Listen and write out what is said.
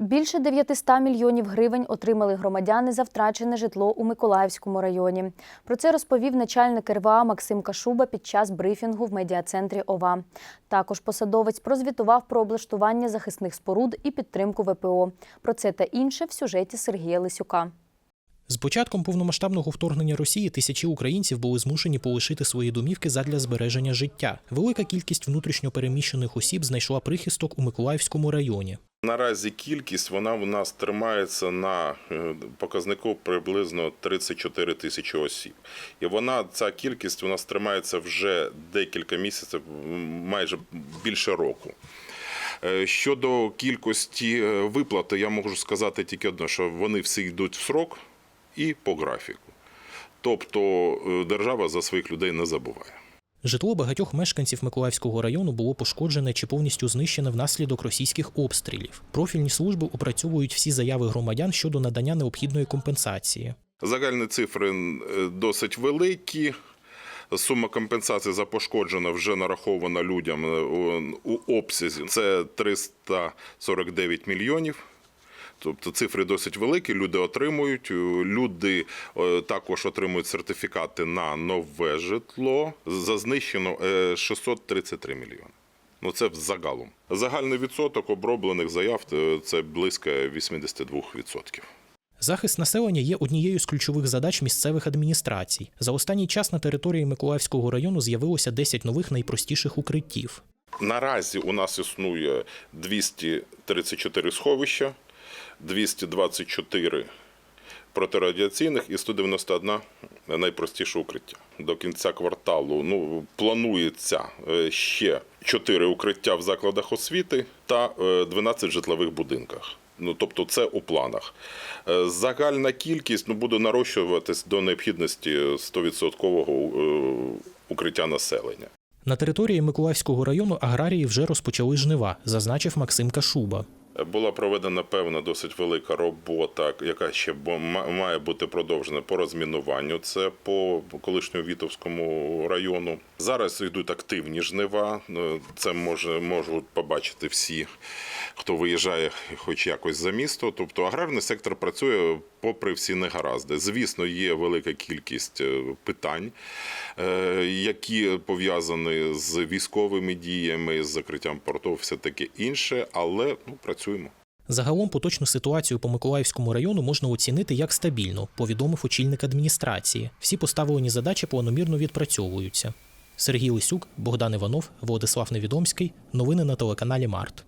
Більше 900 мільйонів гривень отримали громадяни за втрачене житло у Миколаївському районі. Про це розповів начальник РВА Максим Кашуба під час брифінгу в медіа-центрі ОВА. Також посадовець прозвітував про облаштування захисних споруд і підтримку ВПО. Про це та інше в сюжеті Сергія Лисюка. З початком повномасштабного вторгнення Росії тисячі українців були змушені полишити свої домівки задля збереження життя. Велика кількість внутрішньопереміщених осіб знайшла прихисток у Миколаївському районі. Наразі кількість вона в нас тримається на е, показнику приблизно 34 тисячі осіб. І вона ця кількість у нас тримається вже декілька місяців, майже більше року. Е, Щодо кількості е, виплати, я можу сказати тільки одне, що вони всі йдуть в срок і по графіку. Тобто держава за своїх людей не забуває. Житло багатьох мешканців Миколаївського району було пошкоджене чи повністю знищене внаслідок російських обстрілів. Профільні служби опрацьовують всі заяви громадян щодо надання необхідної компенсації. Загальні цифри е, досить великі. Сума компенсації за пошкоджене вже нарахована людям е, у- у обсязі. Це 349 мільйонів. Тобто цифри досить великі, люди отримують. Е, Люди е, також отримують сертифікати на нове житло. За знищено е, 633 мільйони. Ну це загалом. Загальний відсоток оброблених заяв е, це близько 82%. Захист населення є однією з ключових задач місцевих адміністрацій. За останній час на території Миколаївського району з'явилося 10 нових найпростіших укриттів. Наразі у нас існує 234 сховища, 224 протирадіаційних і 191 найпростіше укриття. До кінця кварталу ну, планується е, ще 4 укриття в закладах освіти та е, 12 житлових будинках. Ну, тобто це у планах. Е, Загальна кількість ну, буде нарощуватись до необхідності 100% е, укриття населення. На території Миколаївського району аграрії вже розпочали жнива, зазначив Максим Кашуба. Була проведена певна досить велика робота, яка ще має бути продовжена по розмінуванню. Це по колишньому Вітовському району. Зараз йдуть активні жнива. Ну, Це може можуть побачити всі, хто виїжджає, хоч якось за місто. Тобто аграрний сектор працює попри всі негаразди. Звісно, є велика кількість е, питань, е, які пов'язані з військовими діями, з закриттям портів, все таке інше, але ну, працюємо. Загалом поточну ситуацію по Миколаївському району можна оцінити як стабільну, повідомив очільник адміністрації. Всі поставлені задачі планомірно відпрацьовуються. Сергій Лисюк, Богдан Іванов, Владислав Невідомський. Новини на телеканалі Март.